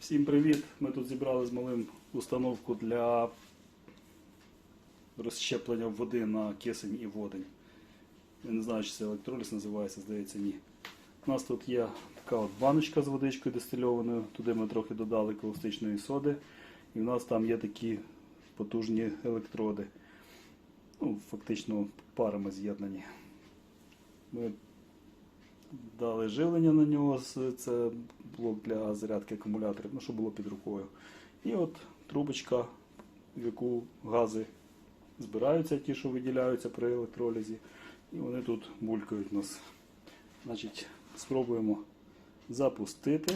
Всім привіт! Ми тут зібрали з малим установку для розщеплення води на кисень і водень. Я не знаю, чи це електроліз називається, здається, ні. У нас тут є така от баночка з водичкою дистильованою, туди ми трохи додали каустичної соди. І в нас там є такі потужні електроди. Ну, фактично парами з'єднані. Ми дали живлення на нього, це блок для зарядки акумуляторів, ну, щоб було під рукою. І от трубочка, в яку гази збираються, ті, що виділяються при електролізі. І вони тут булькають нас. Значить, спробуємо запустити.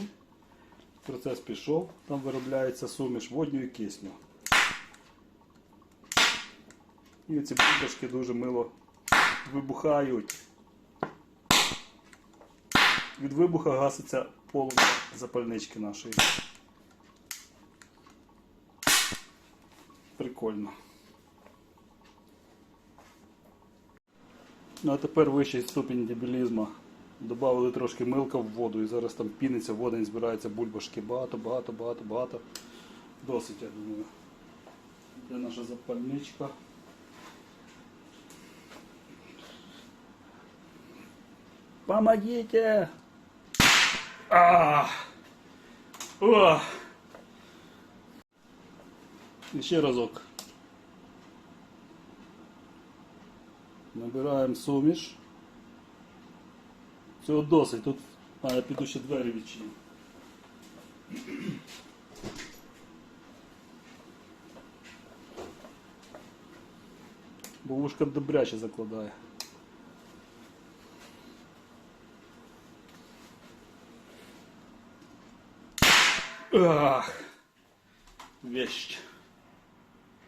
Процес пішов, там виробляється суміш водню і кисню. І ці бульбашки дуже мило вибухають. Від вибуха гаситься полум'я запальнички нашої. Прикольно. Ну а тепер вищий ступінь дебілізму. Добавили трошки милка в воду і зараз там піниться, водень збирається бульбашки. Багато, багато, багато, багато. Досить, я думаю. Де наша запальничка? Помогите! А! О! Ще разок. Набираємо суміш. Цього досить. Тут а, я піду ще двері відчиню. Бо вушка добряче закладає. Ach, wieść.